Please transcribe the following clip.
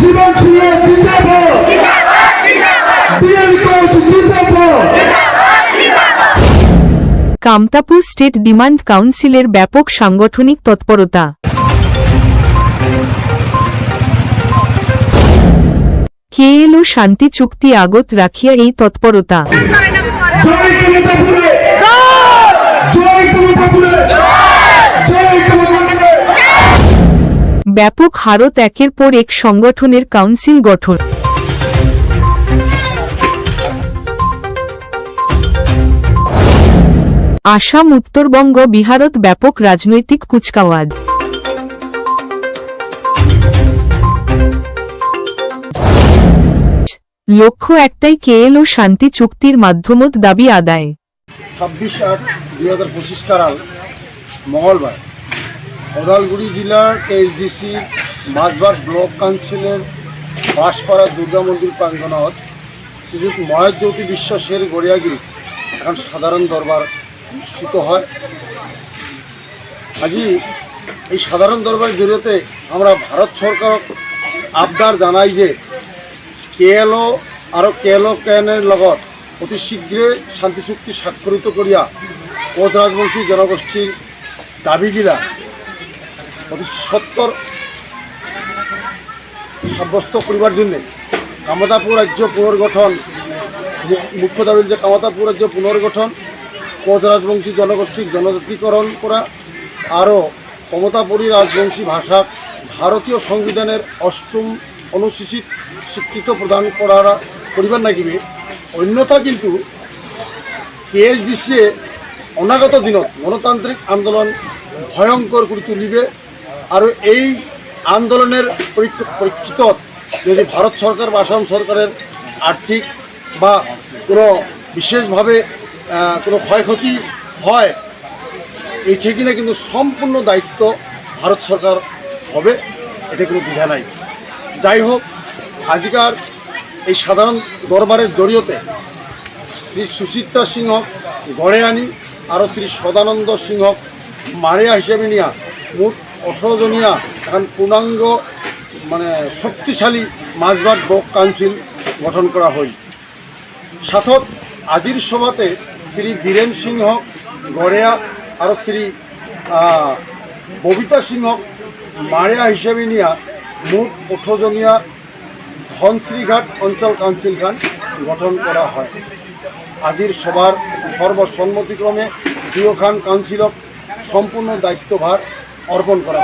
জীবন জিন্দাবাদ Kamtapur state demand কাউন্সিলের ব্যাপক সাংগঠনিক তৎপরতা। কেএলও শান্তি চুক্তি আগত রাখিয়া এই তৎপরতা জয় কমতাপুরে জয় কমতাপুরে জয় কমতাপুরে ব্যাপক হারত একের পর এক সংগঠনের কাউন্সিল গঠন। আসাম, উত্তরবঙ্গ, বিহারত ব্যাপক রাজনৈতিক কুচকাওয়াজ। লক্ষ্য একটাই, কেএল ও শান্তি চুক্তির মাধ্যমত দাবি আদায়। ছাব্বিশ আট দুই হাজার পঁচিশ মঙ্গলবার ওদালগুড়ি জেলার এইচডিসি মাছবার ব্লক কাউন্সিলের বাঁশপাড়া দুর্গা মন্দির প্রাঙ্গণত শ্রীযুক্ত মহেশজ্যোতি বিশ্বাসের গড়িয়াগিরি, এখন সাধারণ দরবার অনুষ্ঠিত হয়। আজি এই সাধারণ দরবারের জরিয়তে আমরা ভারত সরকার আবদার জানাই যে কেএলও আৰু কেএলও কেএনের লগত অতি শীঘ্ৰে শান্তি চুক্তি স্বাক্ষরিত করিয়া রাজবংশী জনগোষ্ঠীর দাবিগিলা অতি সত্তর সাব্যস্ত করিবার জন্য কামতাপুর রাজ্য পুনর্গঠন মুখ্য দাবি যে কামতাপুর রাজ্য পুনর্গঠন, কোচ রাজবংশী জনগোষ্ঠীর জনজাতিকরণ করা, আরও কমতাপুরী রাজবংশী ভাষা ভারতীয় সংবিধানের অষ্টম অনুসূচিত স্বীকৃত প্রদান করার, করিবার নাগিবে অন্যথা কিন্তু কেএসডিসিয়ে অনাগত দিনত গণতান্ত্রিক আন্দোলন ভয়ঙ্কর করে তুলিবে। আৰু এই আন্দোলনের পরিক- পরিপ্রেক্ষিতত যদি ভারত সরকার বা আসাম সরকারের আর্থিক বা কোনো বিশেষভাবে কোনো ক্ষয়ক্ষতি হয়, এই ঠিকিনা কিন্তু সম্পূর্ণ দায়িত্ব ভারত সরকার হবে এতে কোনো দ্বিধা নাই। যাই হোক, আজিকার এই সাধারণ দরবারের জড়িয়তে শ্রী সুচিত্রা সিংহ গড়ে আনি আৰু শ্রী সদানন্দ সিংহ মারিয়া হিসেবে নিয়া মোট অঠরজনীয়া এখন পূর্ণাঙ্গ মানে শক্তিশালী মাছবার বক কাউন্সিল গঠন করা হয় সাথত আজিৰ সভাতে শ্ৰী বীৰেন সিংহ, গড়েয়া আৰু শ্ৰী ববিতা সিংহক মাৰিয়া হিচাপে নিয়া মুঠ ওঠৰজনীয়া ধনশ্রীঘাট অঞ্চল কাউন্সিলখান গঠন করা হয়। আজির সভার সর্বসম্মতিক্রমে দুয়োখান কাউন্সিলক সম্পূর্ণ দায়িত্বভার অর্পণ করা